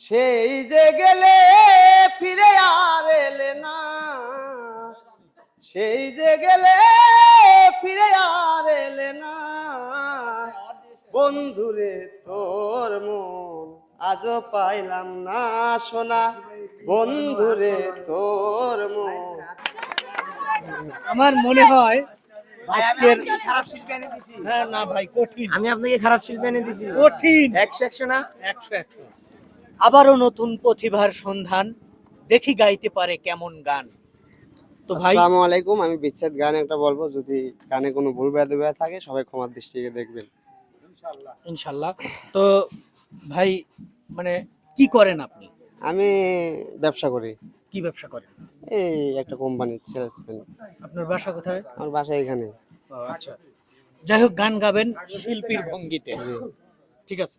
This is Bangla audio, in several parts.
সেই যে গেলে ফিরে আর এলে না। সেই যে গেলে ফিরে আর এলে না। বন্ধুরে তোর মন আজও পাইলাম না সোনা। বন্ধুরে তোর মন। আমার মনে হয় ভাই আমি আপনাকে খারাপ শিল্পী এনে দিছি। হ্যাঁ না ভাই কঠিন। আমি আপনাকে খারাপ শিল্পী এনে দিছি। কঠিন। একশো একশো না? একশো একশো। আবারও নতুন প্রতিভার সন্ধান। দেখি গাইতে পারে কেমন গান। তো ভাই আসসালামু আলাইকুম আমি বিচ্ছেদ গান একটা বলব যদি গানে কোনো ভুল বেদবে থাকে সবাই ক্ষমার দৃষ্টিকে দেখবেন। ইনশাল্লাহ তো ভাই মানে কি করেন আপনি? আমি ব্যবসা করি। কি ব্যবসা করেন? এই একটা কোম্পানির সেলসম্যান। আপনার বাসা কোথায়? আমার বাসা এখানে। আচ্ছা। যাই হোক গান গাবেন শিল্পীর ভঙ্গিতে। ঠিক আছে।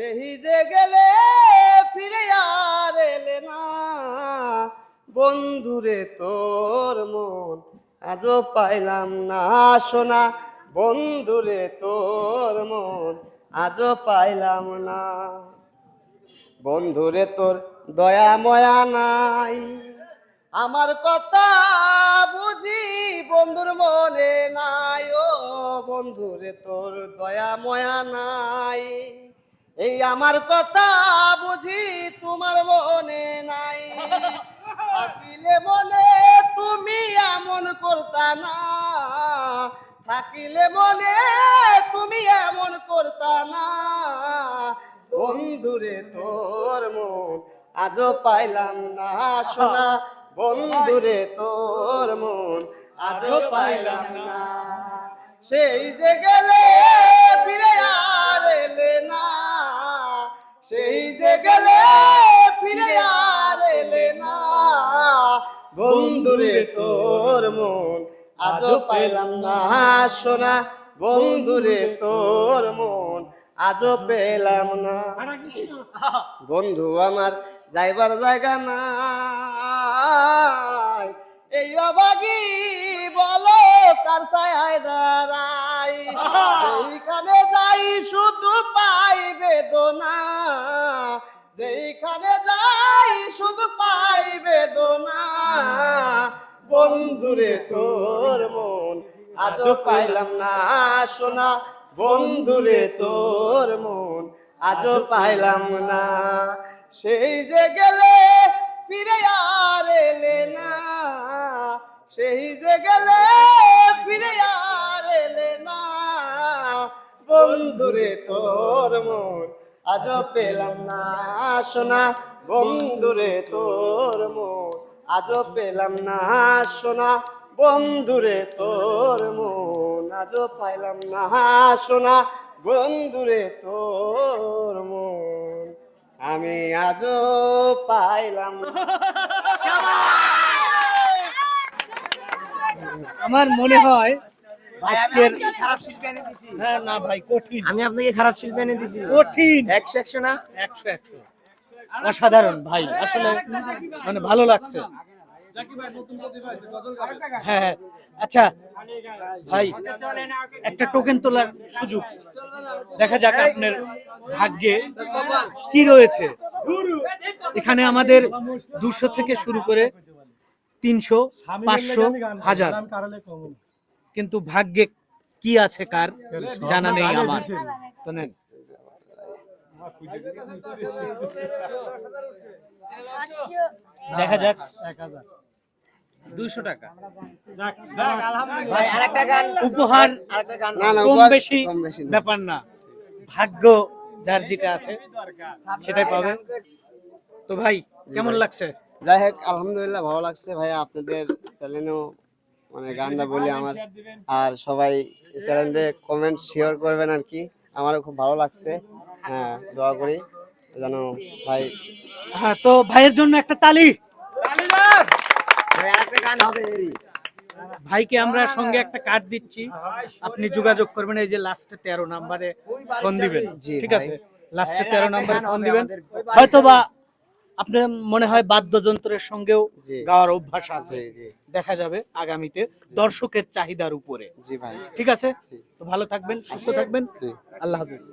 সেই যে গেলে ফিরে আর এলে না। বন্ধুরে, তোর মন আজও পাইলাম না সোনা। বন্ধুরে, তোর মন আজও পাইলাম না। বন্ধুরে, তোর দয়া, ময়া নাই। আমার কথা বুঝি বন্ধুর মনে নাই। ও বন্ধুরে, তোর দয়া, ময়া নাই। এই আমার কথা বুঝি তোমার মনে নাই? থাকিলে মনে তুমি এমন করতা না। থাকিলে মনে তুমি এমন করতা না। বন্ধুরে তোর মন আজও পাইলাম না সোনা বন্ধুরে তোর মন আজও পাইলাম না। সেই যে গেলে ফিরে সেই যে গেলে ফিরে আর এলে না। বন্ধুরে তোর মন আজও পাইলাম না সোনা। বন্ধুরে তোর মন আজও পেলাম না। বন্ধু আমার যাইবার জায়গা নাই। এই অবাগি বলো কার ছায় দাঁড়াই? এইখানে যাই শুধু পাই বেদনা, যেইখানে যাই শুধু পাই বেদনা। বন্ধুরে, তোর মন আজও পাইলাম না সোনা। বন্ধুরে, তোর মন আজও পাইলাম না। সেই যে গেলে ফিরে আর এলে না। সেই যে গেলে ফিরে আর বন্ধুরে তোর মন আজও পেলাম না সোনা, বন্ধুরে তোর মন আজও পেলাম না সোনা, বন্ধুরে তোর মন আজও পাইলাম না সোনা, বন্ধুরে তোর মন আমি আজও পাইলাম আমার মনে হয় আজকের খারাপ শিল্পী এনে দিছি। হ্যাঁ না ভাই কঠিন। আমি আপনাকে খারাপ শিল্পী এনে দিছি। কঠিন। একশো একশো না? একশো একশো। অসাধারণ ভাই আসলে মানে ভালো লাগছে। হ্যাঁ হ্যাঁ। আচ্ছা ভাই একটা টোকেন তোলার সুযোগ। দেখা যাক আপনার ভাগ্যে কি রয়েছে। এখানে আমাদের দুশো থেকে শুরু করে তিনশো পাঁচশো হাজার। কিন্তু ভাগ্যে কি আছে কার জানা নেই আমার। দেখা যাক। দুইশো টাকা। ভাই আরেকটা গান উপহার আরেকটা না না কম বেশি কম বেশি না। ব্যাপার না। ভাগ্য যার যেটা আছে সেটাই পাবে। তো ভাই কেমন লাগছে? যাই হোক আলহামদুলিল্লাহ ভালো লাগছে। ভাই আপনাদের চ্যানেলও মানে গানটা বলি আমার। আর সবাই চ্যানেলে কমেন্ট শেয়ার করবেন আর কি। আমারও খুব ভালো লাগছে। হ্যাঁ দোয়া করি যেন ভাই হ্যাঁ তো ভাইয়ের জন্য একটা তালি। ভাইকে আমরা সঙ্গে একটা কার্ড দিচ্ছি। আপনি যোগাযোগ করবেন এই যে লাস্টে তেরো নাম্বারে ফোন দিবেন। ঠিক আছে? লাস্টে তেরো নাম্বারে ফোন দিবেন। আমাদের। আপনার মনে হয় বাদ্যযন্ত্রের সঙ্গেও। গাওয়ার অভ্যাস আছে? দেখা যাবে আগামীতে দর্শকের চাহিদার উপরে। জি ভাই। ঠিক আছে? তো ভালো থাকবেন সুস্থ থাকবেন। আল্লাহ হাফিজ।